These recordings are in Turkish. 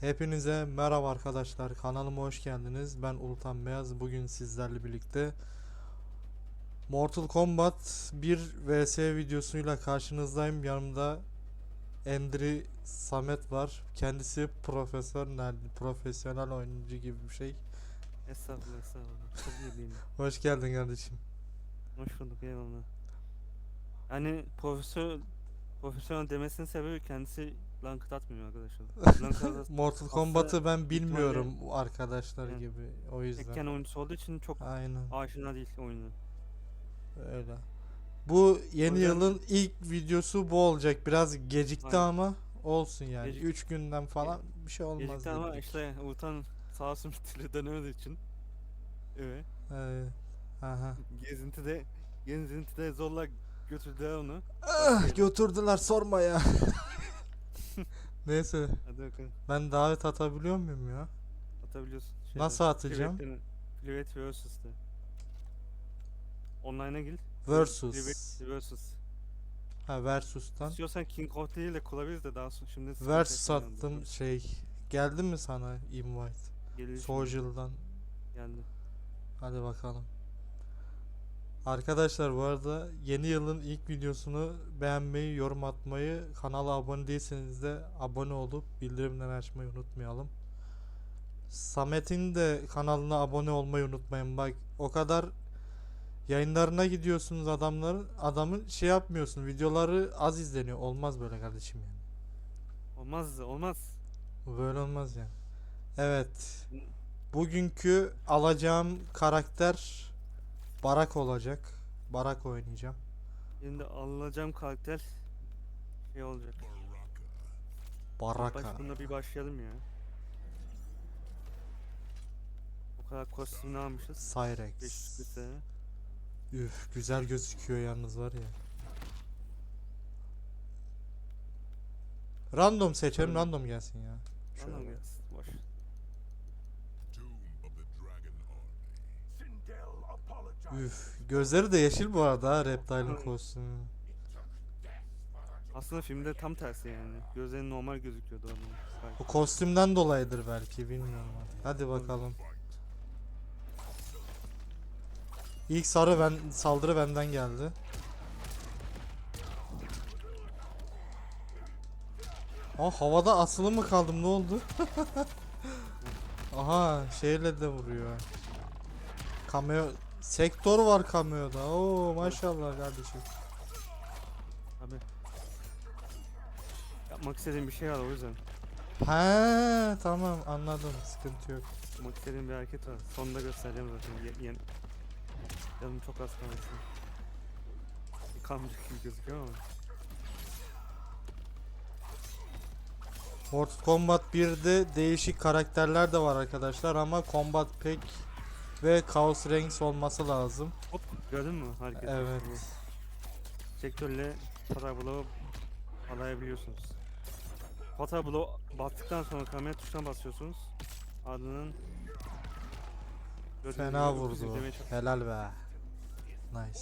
Hepinize merhaba arkadaşlar. Kanalıma hoş geldiniz. Ben Ulutan Beyaz. Bugün sizlerle birlikte Mortal Kombat 1 vs videosuyla karşınızdayım. Yanımda Endri Samet var. Kendisi profesör? Profesyonel oyuncu gibi bir şey. Estağfurullah estağfurullah. Çok iyi değil. Hoş geldin kardeşim. Hoş bulduk eyvallah. Yani profesör profesyonel demesinin sebebi kendisi ranked atmıyor arkadaşlar. Mortal Kombat'ı ben bilmiyorum arkadaşlar Yani gibi. O yüzden. tekken oyuncusu olduğu için çok Aynen. aşina değil oyunu. Öyle. Bu yeni yüzden- yılın ilk videosu bu olacak. Biraz gecikti Aynen. ama olsun yani. Gecik- 3 günden falan bir şey olmaz Gecikti ama dedik. işte Uğurtan sağ olsun bir dönemediği için. Evet. Evet. Aha. Gezintide gezintide zorla götürdüler onu. Ah, götürdüler sorma ya. Neyse Hadi bakalım. ben davet atabiliyor muyum ya? Atabiliyorsun. Nasıl atacağım? Privet versus'ta. Online'a gir. Versus. Privet versus. Ha versus'tan. İstiyorsan King of değil de kurabiliriz de daha sonra şimdi Versus yaşamayalım attım şey. Geldi mi sana invite? Şimdi. Social'dan. Geldi. Hadi bakalım. Arkadaşlar bu arada yeni yılın ilk videosunu beğenmeyi, yorum atmayı, kanala abone değilseniz de abone olup bildirimleri açmayı unutmayalım. Samet'in de kanalına abone olmayı unutmayın. Bak o kadar yayınlarına gidiyorsunuz adamların adamın şey yapmıyorsun. Videoları az izleniyor. Olmaz böyle kardeşim yani. Olmaz olmaz. Böyle olmaz yani. Evet. Bugünkü alacağım karakter Barak olacak. Barak oynayacağım. Şimdi alacağım karakter şey olacak. Baraka. Başında bir başlayalım ya. O kadar kostümünü almışız. 500 Cyrex. kısa. Üf güzel gözüküyor yalnız var ya. Random seçelim random gelsin ya. Şöyle. gelsin. Boş. Üf gözleri de yeşil bu arada ha Reptile'ın kostümü. Aslında filmde tam tersi yani. Gözleri normal gözüküyordu. Sanki. Bu kostümden dolayıdır belki bilmiyorum artık. Hadi bakalım. İlk sarı ben saldırı benden geldi. Aa havada asılı mı kaldım ne oldu? Aha şeyle de vuruyor. Cameo sektör var cameo'da. Oo maşallah kardeşim. Abi. Yapmak istediğim bir şey var o yüzden. He tamam anladım sıkıntı yok. Yapmak istediğim bir hareket var. Sonunda göstereceğim zaten. Ye yem. Canım çok az kalmıştı. Kalmayacak gibi gözüküyor ama. Mortal Kombat 1'de değişik karakterler de var arkadaşlar ama Combat Pack ve Chaos Ranks olması lazım. Hop gördün mü hareketi? Evet. Sektörle para bloğu alayabiliyorsunuz. Pata bloğu bastıktan sonra kamera tuşuna basıyorsunuz. Gördüğünüz Fena vurdu. Helal be. Nice.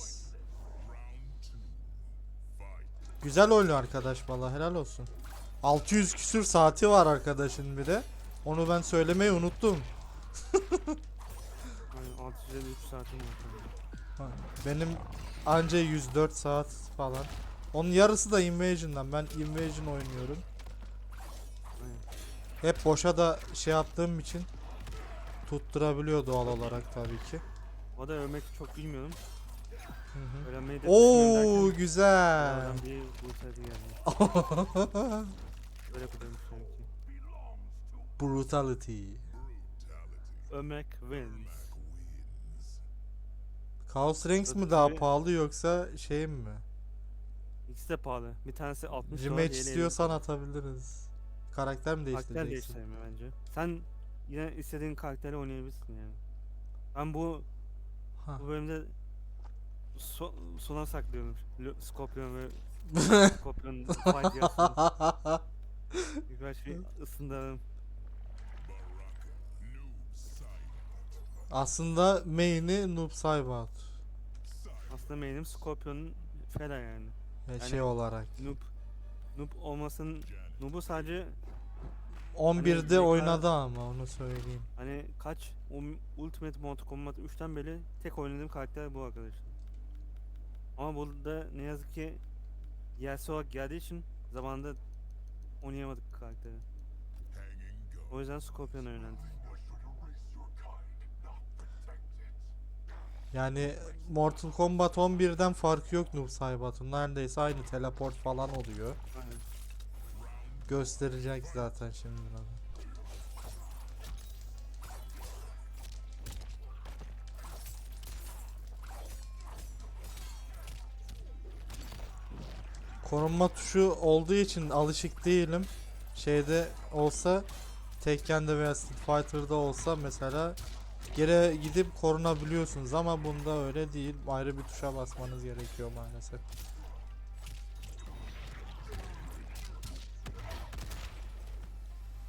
Güzel oynuyor arkadaş valla helal olsun. 600 küsür saati var arkadaşın bir de. Onu ben söylemeyi unuttum. Aynen 653 saatim var. Benim anca 104 saat falan. Onun yarısı da Invasion'dan. Ben Invasion oynuyorum. Hep boşa da şey yaptığım için tutturabiliyor doğal olarak tabii ki. O da övmek çok bilmiyorum. Hı hı. Öğrenmeyi de Oo güzel. derken oradan bir brutality geldi. Öyle. Brutality. Ömek wins. Chaos Ranks mi daha pahalı yoksa şey mi? İkisi de pahalı. Bir tanesi 60 dolar. Rematch diğeri 50 istiyorsan atabiliriz. Karakter mi Karakter değiştireceksin? değiştirme bence. Sen yine istediğin karakteri oynayabilirsin yani. Ben bu Ha. bu bölümde so, sona saklıyorum. Scorpion ve Scorpion fight yazsın. Birkaç bir ısındıralım. Aslında main'i Noob Saibot. Aslında main'im Scorpion'un Fera yani. Ya Yani- şey olarak. Noob Noob olmasın Noob'u sadece 11'de MK oynadı ama onu söyleyeyim. Hani kaç um, Ultimate Mortal Kombat 3'ten beri tek oynadığım karakter bu arkadaşlar. Ama burada ne yazık ki DLC olarak geldiği için zamanında oynayamadık karakteri. O yüzden Scorpion'a yöneldik. Yani Mortal Kombat 11'den farkı yok Noob Saibot'un. Neredeyse aynı teleport falan oluyor. Aynen. Gösterecek zaten şimdi biraz. Korunma tuşu olduğu için alışık değilim. Şeyde olsa Tekken'de veya Street Fighter'da olsa mesela geri gidip korunabiliyorsunuz ama bunda öyle değil. Ayrı bir tuşa basmanız gerekiyor maalesef.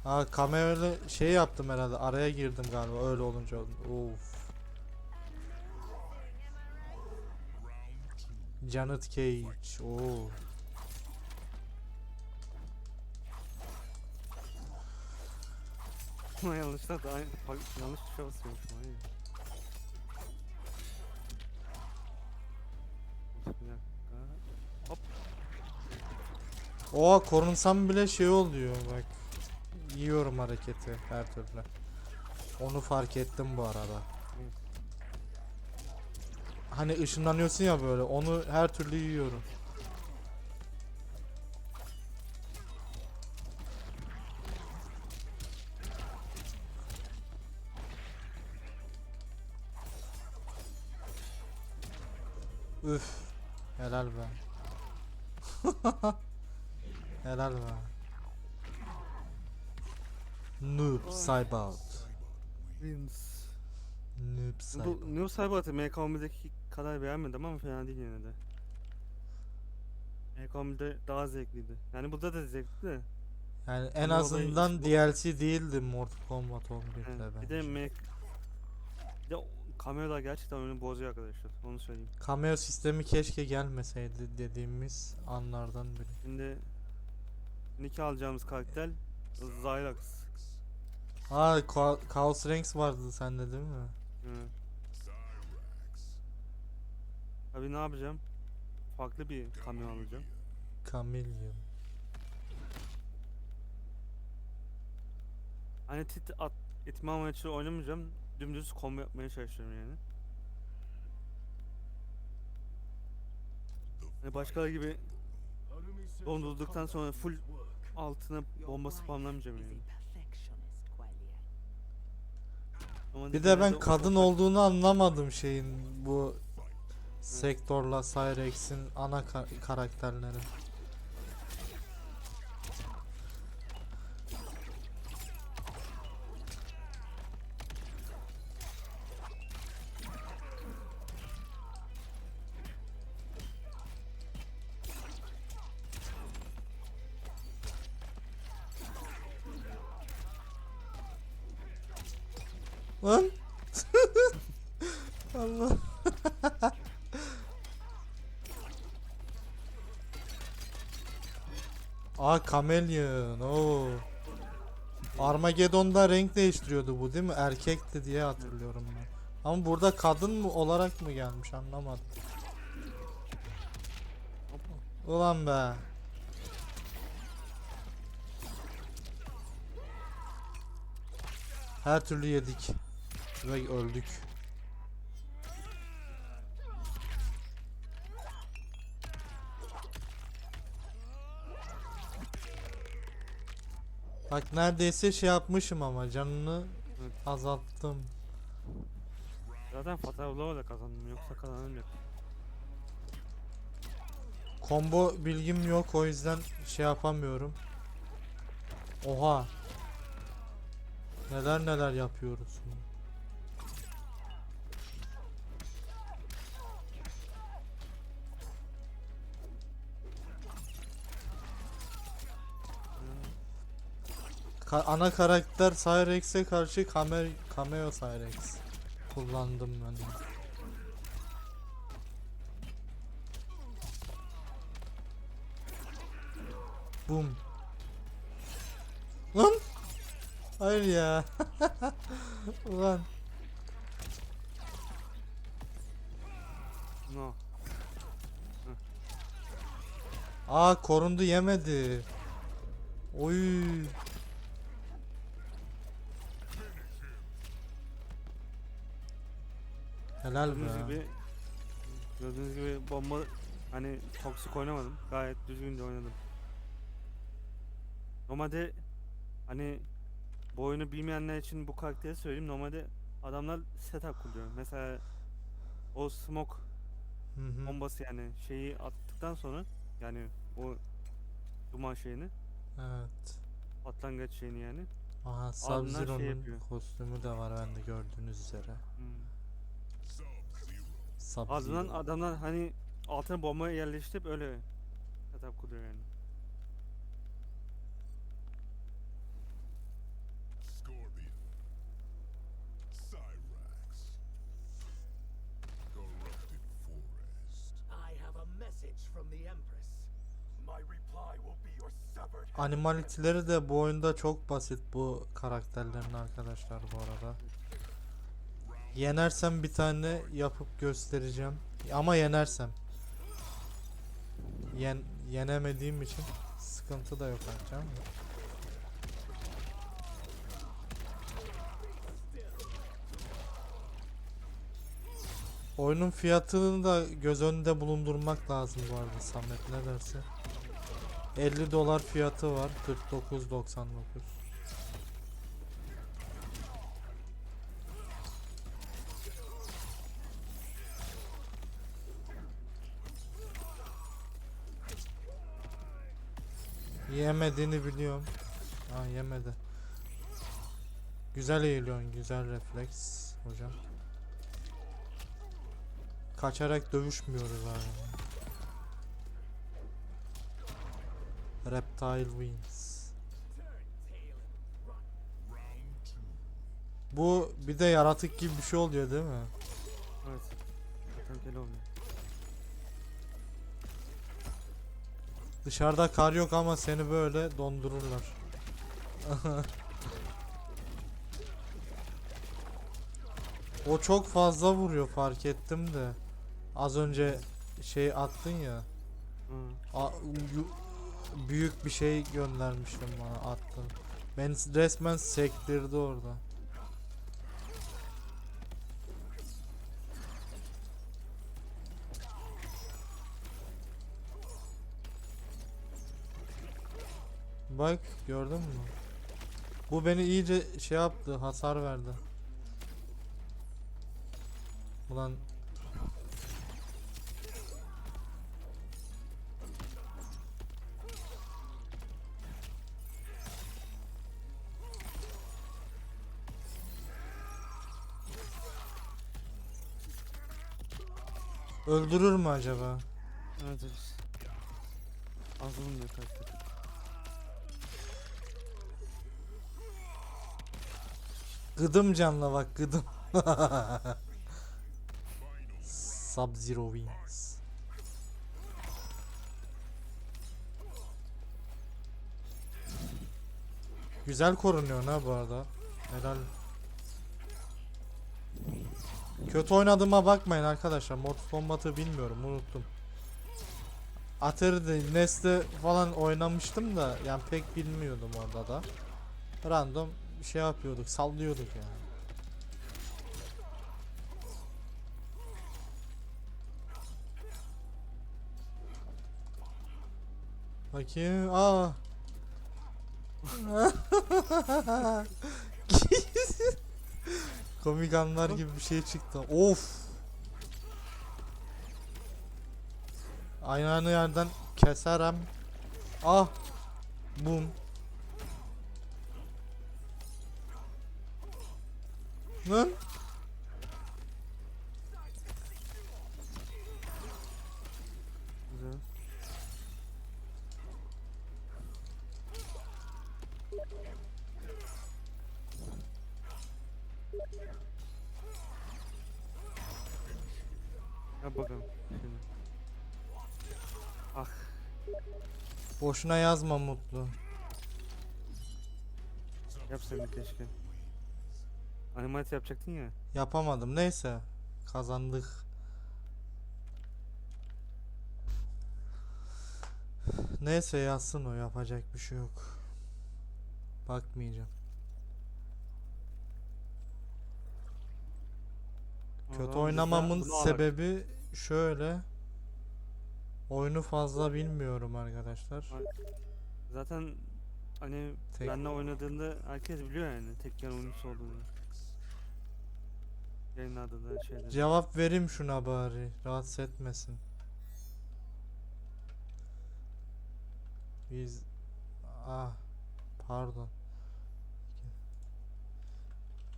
Ha kameralı şey yaptım herhalde. Araya girdim galiba öyle olunca. Of. Janet Cage. Oo. Ama yanlışlıkla da aynı, yanlış tuşa basıyormuşum. Ay. Bir dakika. Oha korunsam bile şey oluyor bak. Yiyorum hareketi her türlü. Onu fark ettim bu arada. Hani ışınlanıyorsun ya böyle onu her türlü yiyorum. Üf. Helal be. Helal be. Noob. Saibot. Wins. Noob Bu Saibot. New Cyber'ı MK11'deki kadar beğenmedim ama fena değil yine de. MK11'de daha zevkliydi. Yani burada da zevkli de. Yani en Ama azından bu- DLC değildi Mortal Kombat 11'de Evet, bence. bir de M bir de kameralar gerçekten oyunu bozuyor arkadaşlar. Onu söyleyeyim. Cameo sistemi keşke gelmeseydi dediğimiz anlardan biri. Şimdi Nick alacağımız karakter Zyrax. Aa Ka- Chaos Ranks vardı sende değil mi? Evet. Abi ne yapacağım? Farklı bir kamyon alacağım. Chameleon. Hani tit at etme amaçlı oynamayacağım. Dümdüz combo yapmaya çalışıyorum yani. Hani başkaları gibi Dondurulduktan sonra full altına bomba spamlamayacağım yani. Ama Bir de ben kadın olduğunu anlamadım şeyin bu Sektor'la Cyrex'in ana ka- karakterleri. Chameleon. Oo. Armageddon'da renk değiştiriyordu bu değil mi? Erkekti diye hatırlıyorum ben. Ama burada kadın mı olarak mı gelmiş anlamadım. Ulan be. Her türlü yedik ve öldük. Bak neredeyse şey yapmışım ama canını azalttım. Zaten Fatal Blow'la kazandım yoksa kazanamıyorum. Combo bilgim yok o yüzden şey yapamıyorum. Oha. Neler neler yapıyoruz. Ka- ana karakter Cyrex'e karşı kamer cameo Cyrex kullandım ben. de. Boom. Lan Hayır ya. Ulan. No. Aa korundu yemedi. Oy. Helal Gördüğünüz be. gibi gördüğünüz gibi bomba hani toksik oynamadım. Gayet düzgünce oynadım. Normalde hani bu oyunu bilmeyenler için bu karakteri söyleyeyim. Normalde adamlar setup kuruyor. Mesela o smoke Hı hı. bombası yani şeyi attıktan sonra yani o duman şeyini Evet. patlangaç şeyini yani. Aha şey Sub-Zero'nun yapıyor. kostümü de var bende gördüğünüz üzere. Hmm. Sub-Zero. Ardından adamlar hani altına bomba yerleştirip öyle setup kuruyor yani. Animalitileri de bu oyunda çok basit bu karakterlerin arkadaşlar bu arada. Yenersem bir tane yapıp göstereceğim. Ama yenersem. Yen yenemediğim için sıkıntı da yok ama. Oyunun fiyatını da göz önünde bulundurmak lazım bu arada Samet ne dersin? 50 dolar fiyatı var 49.99 Yemediğini biliyorum. Ha yemedi. Güzel eğiliyorsun, güzel refleks hocam. Kaçarak dövüşmüyoruz abi. Reptile two. Bu bir de yaratık gibi bir şey oluyor değil mi? Evet. Zaten oluyor. Dışarıda kar yok ama seni böyle dondururlar. o çok fazla vuruyor fark ettim de. Az önce şey attın ya. A- büyük bir şey göndermiştim bana attın. Beni s- resmen sektirdi orada. Bak gördün mü? Bu beni iyice şey yaptı, hasar verdi. Ulan öldürür mü acaba? Evet. Azalım kaçtı. Gıdım canla bak gıdım. Sub-Zero wins. Güzel korunuyor ha bu arada. Helal. Kötü oynadığıma bakmayın arkadaşlar. Mortal Kombat'ı bilmiyorum unuttum. Atari'de, NES'te falan oynamıştım da yani pek bilmiyordum orada da. Random şey yapıyorduk, sallıyorduk yani. Bakayım. Aa. Komik anlar gibi bir şey çıktı. Of. Aynı yerden keserem. Ah. Bum. Lan. Güzel. Yap bakalım. Şimdi. Ah. Boşuna yazma mutlu. Yapsaydın keşke. Animat yapacaktın ya. Yapamadım. Neyse. Kazandık. Neyse yazsın o yapacak bir şey yok. Bakmayacağım. Kötü oynamamın sebebi şöyle. Oyunu fazla bilmiyorum arkadaşlar. Zaten hani Tek- benle oynadığında herkes biliyor yani tekken oyuncusu olduğunu. Yayınlarda da şeyde. Cevap vereyim şuna bari. Rahatsız etmesin. Biz... Ah. Pardon.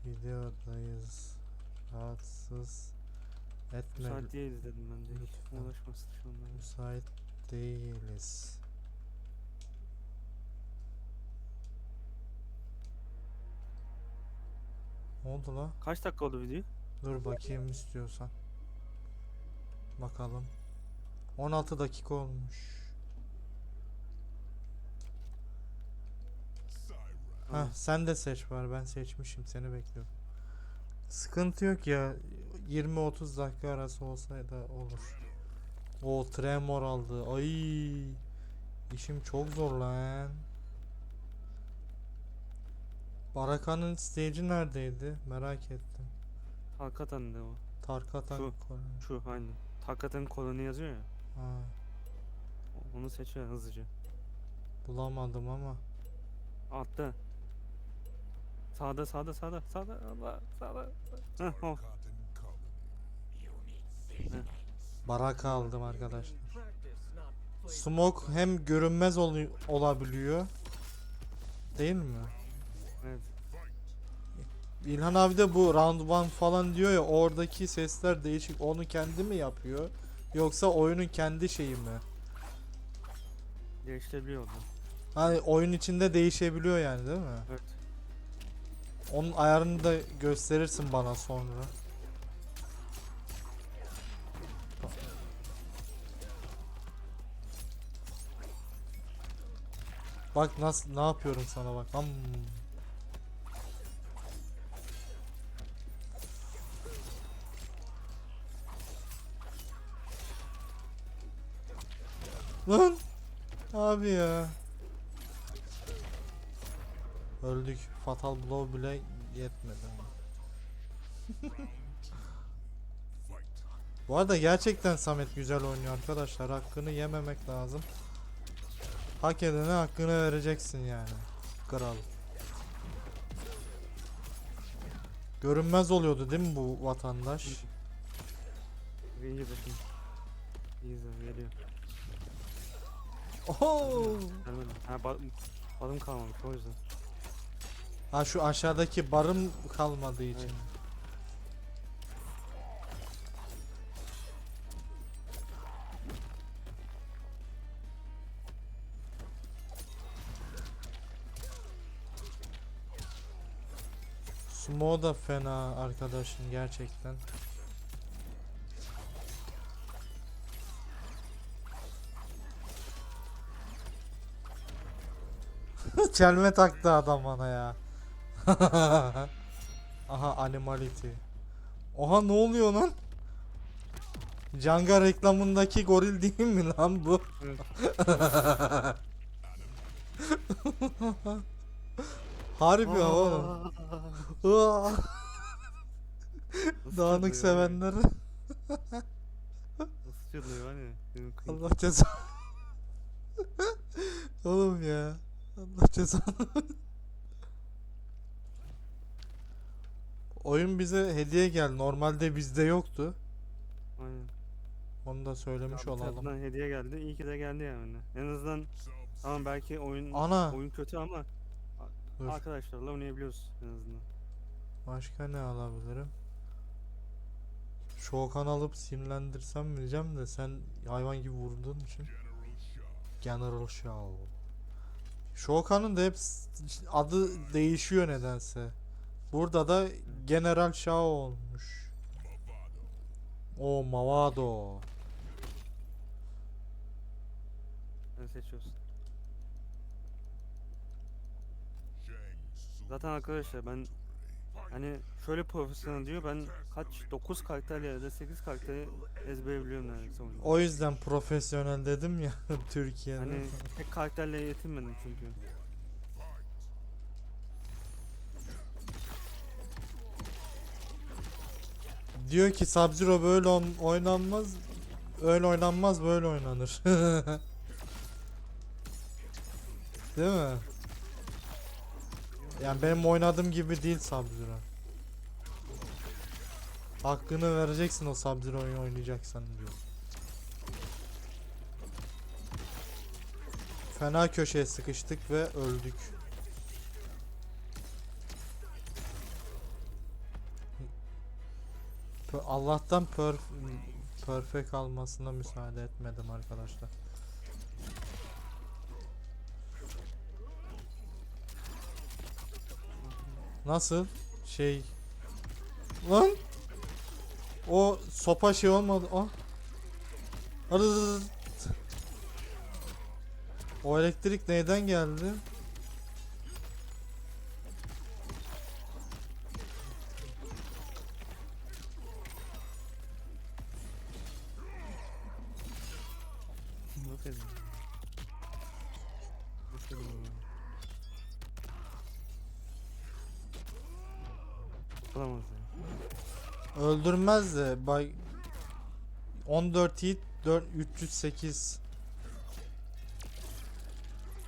Videodayız. Rahatsız etme. Müsait değiliz dedim ben de. Lütfen. uğraşmasın şunlara. Müsait değiliz. Ne oldu la? Kaç dakika oldu video? Dur bakayım istiyorsan. Bakalım. 16 dakika olmuş. Tamam. sen de seç var. Ben seçmişim. Seni bekliyorum. Sıkıntı yok ya. 20-30 dakika arası olsaydı olur. O tremor aldı. Ay. İşim çok zor lan. Baraka'nın stage'i neredeydi? Merak ettim. Hakikaten de o. Tarkatan Şu. koloni. Şu aynı. Hakikaten koloni yazıyor ya. Ha, Onu seçiyor hızlıca. bulamadım ama. Altta. Sağda sağda sağda sağda Allah sağda. Heh o. Cotton Colony. Baraka aldım arkadaşlar. Smoke hem görünmez olu- olabiliyor. Değil mi? Evet. İlhan abi de bu round one falan diyor ya oradaki sesler değişik. Onu kendi mi yapıyor? Yoksa oyunun kendi şeyi mi? Değiştirebiliyor onu. Hani oyun içinde değişebiliyor yani değil mi? Evet. Onun ayarını da gösterirsin bana sonra. Bak nasıl ne yapıyorum sana bak. Hmm. Lan abi ya. Öldük. Fatal blow bile yetmedi. Bu arada gerçekten Samet güzel oynuyor arkadaşlar. Hakkını yememek lazım. Hak edene hakkını vereceksin yani. Kral. Görünmez oluyordu değil mi bu vatandaş? İyi bakayım. İyi geliyor. Oho! Ha ba balım kalmamış o yüzden. Ha şu aşağıdaki barım kalmadığı için. Evet. Sumo da fena arkadaşın gerçekten. Çelme taktı adam bana ya. Aha animality. Oha ne oluyor lan? Canga reklamındaki goril değil mi lan bu? Harbi ha oğlum. Dağınık sevenler. Nasıl kıyım. Allah ceza. Ceza. Oyun bize hediye geldi. Normalde bizde yoktu. Aynen. Onu da söylemiş Abi olalım. tarafından hediye geldi. İyi ki de geldi yani. En azından tamam belki oyun Ana. oyun kötü ama Dur. arkadaşlarla oynayabiliyoruz en azından. Başka ne alabilirim? Şokan alıp simlendirsem mi diyeceğim de sen hayvan gibi vurduğun için. General Shaw. Shokan'ın da hep adı değişiyor nedense. Burada da General Shao olmuş. O Mavado. Sen seçiyorsun. Zaten arkadaşlar ben hani şöyle profesyonel diyor ben kaç 9 karakter ya da 8 karakteri ezbere biliyorum neredeyse oyunu. O yüzden profesyonel dedim ya Türkiye'de. Hani tek karakterle yetinmedim çünkü. Diyor ki Sub-Zero böyle oyn- oynanmaz. Öyle oynanmaz böyle oynanır. Değil mi? Yani benim oynadığım gibi değil Sub-Zero. Hakkını vereceksin o Sub-Zero'yu oynayacaksan diyor. Fena köşeye sıkıştık ve öldük. Allah'tan perf perfect almasına müsaade etmedim arkadaşlar. Nasıl? Şey Lan O sopa şey olmadı. Ah. Arı- O elektrik neyden geldi? Öldürmez de bay 14 hit 4 308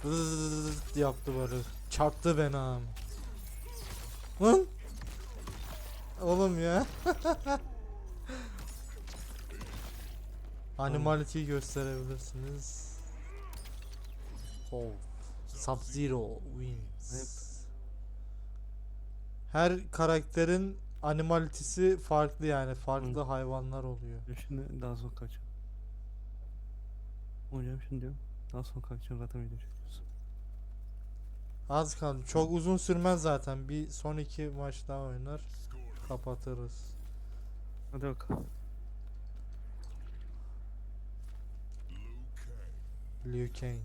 Zzzz yaptı böyle. Çarptı beni am. Lan Oğlum ya. Animality'yi gösterebilirsiniz. Oh. Sub-Zero wins. Her karakterin animalitesi farklı yani. Farklı hayvanlar oluyor. Şimdi daha sonra kaçacağım. Hocam şimdi diyorum. Daha sonra kaçacağım zaten video çekiyoruz. Az kaldı. Çok uzun sürmez zaten. Bir son iki maç daha oynar. Kapatırız. Hadi bakalım. Liu Kang.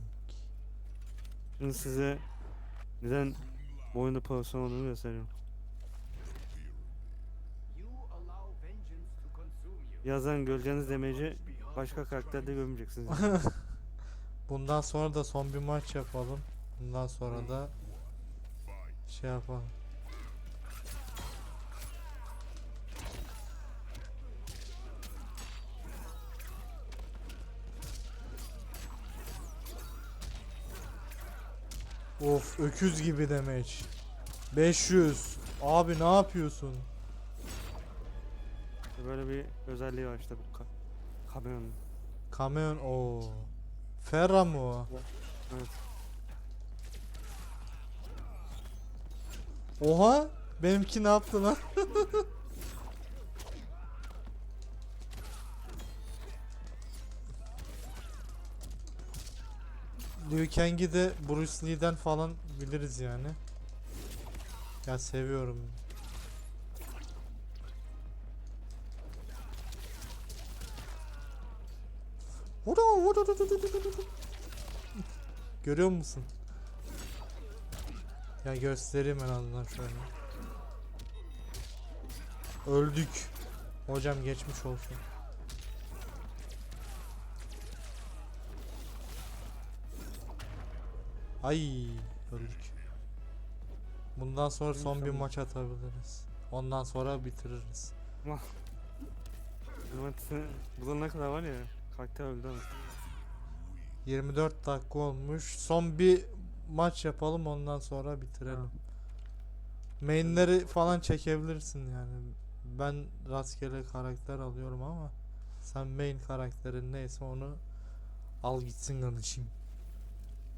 Şimdi size neden bu oyunda profesyonel olduğunu göstereceğim. Birazdan göreceğiniz demeci başka karakterde görmeyeceksiniz. Bundan sonra da son bir maç yapalım. Bundan sonra da şey yapalım. Of öküz gibi demeç. 500. Abi ne yapıyorsun? Böyle bir özelliği var işte bu ka kamyon. Kamyon o. Ferra mı o? Evet. Oha! Benimki ne yaptı lan? Liu Kang'i de Bruce Lee'den falan biliriz yani. Ya seviyorum. Vudu, vudu, vudu, vudu, vudu. Görüyor musun? Ya göstereyim en azından şöyle. Öldük. Hocam geçmiş olsun. Ay öldük. Bundan sonra son bir maç atabiliriz. Ondan sonra bitiririz. Animatisi bulana kadar var ya karakter öldü ama. 24 dakika olmuş. Son bir maç yapalım ondan sonra bitirelim. Tamam. Mainleri falan çekebilirsin yani. Ben rastgele karakter alıyorum ama sen main karakterin neyse onu al gitsin kardeşim.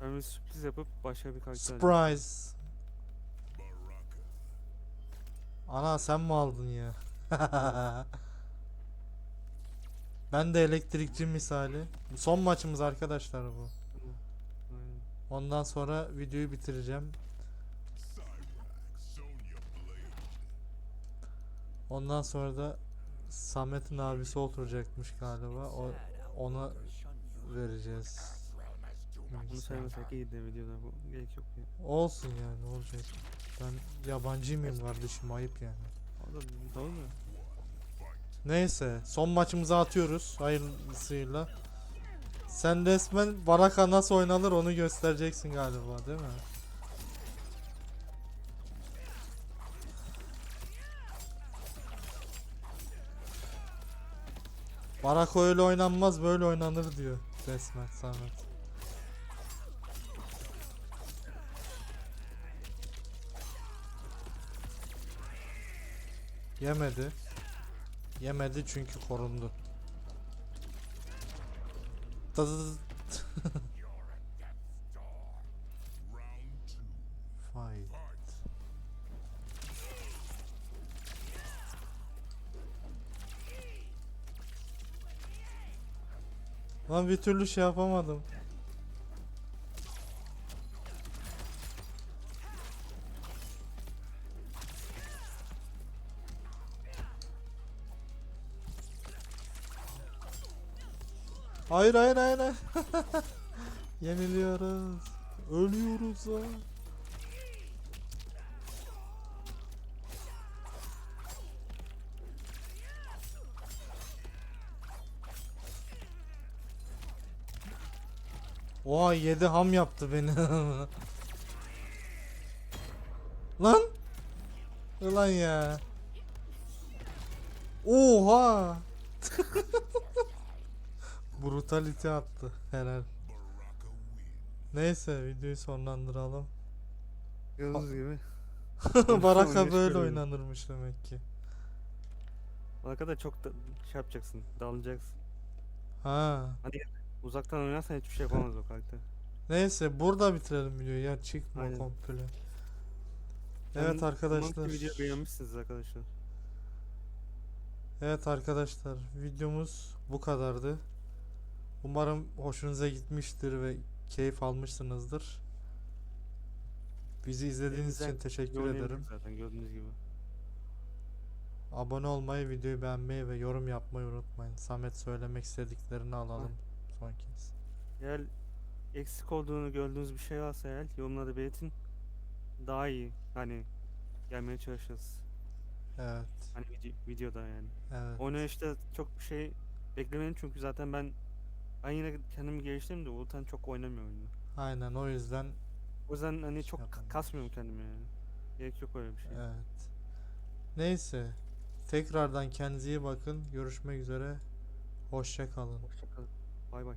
Ben bir sürpriz yapıp başka bir karakter alayım. Surprise. Ana sen mi aldın ya? ben de elektrikçi misali. Bu Son maçımız arkadaşlar bu. Ondan sonra videoyu bitireceğim. Ondan sonra da Samet'in abisi oturacakmış galiba. O ona vereceğiz. Bunu Bilgisayar. söylemesek iyiydi videoda bu gerek yok ya. Olsun yani olacak. Ben yabancı mıyım kardeşim ayıp yani. O da doğru mu? Neyse son maçımızı atıyoruz hayırlısıyla. Sen resmen Baraka nasıl oynanır onu göstereceksin galiba değil mi? Baraka öyle oynanmaz böyle oynanır diyor resmen Samet. Yemedi. Yemedi çünkü korundu. Fight. Lan bir türlü şey yapamadım. Hayır hayır hayır. hayır. Yeniliyoruz. Ölüyoruz lan. Oha yedi ham yaptı beni. Lan. Ulan ya. Oha. Brutality attı. Baraka win. Neyse videoyu sonlandıralım. Gördüğünüz gibi. Baraka böyle oynanırmış demek ki. Bana da çok da şey yapacaksın. Dalacaksın. Ha. Uzaktan oynarsan hiçbir şey yapamaz o karakter. Neyse burada bitirelim videoyu ya çıkma Aynen. komple. Ben Evet ki arkadaşlar. Video beğenmişsiniz arkadaşlar. Evet arkadaşlar videomuz bu kadardı. Umarım hoşunuza gitmiştir ve keyif almışsınızdır. Bizi izlediğiniz için Elimizden teşekkür Yol ederim. Zaten gördüğünüz gibi. Abone olmayı, videoyu beğenmeyi ve yorum yapmayı unutmayın. Samet söylemek istediklerini alalım son kez. Eğer eksik olduğunu gördüğünüz bir şey varsa eğer yorumlarda belirtin. Daha iyi hani gelmeye çalışırız. Evet, Hani vide- videoda yani. evet. Oynayışta çok bir şey beklemeyin çünkü zaten ben ben yine kendimi geliştirdim de Ultan çok oynamıyor oyunu. Aynen o yüzden O yüzden hani çok k- yapamıyorum. kasmıyorum kendimi yani. Gerek yok öyle bir şey. evet. Neyse. Tekrardan kendinize iyi bakın. Görüşmek üzere. Hoşça kalın. Hoşçakalın. Bay bay.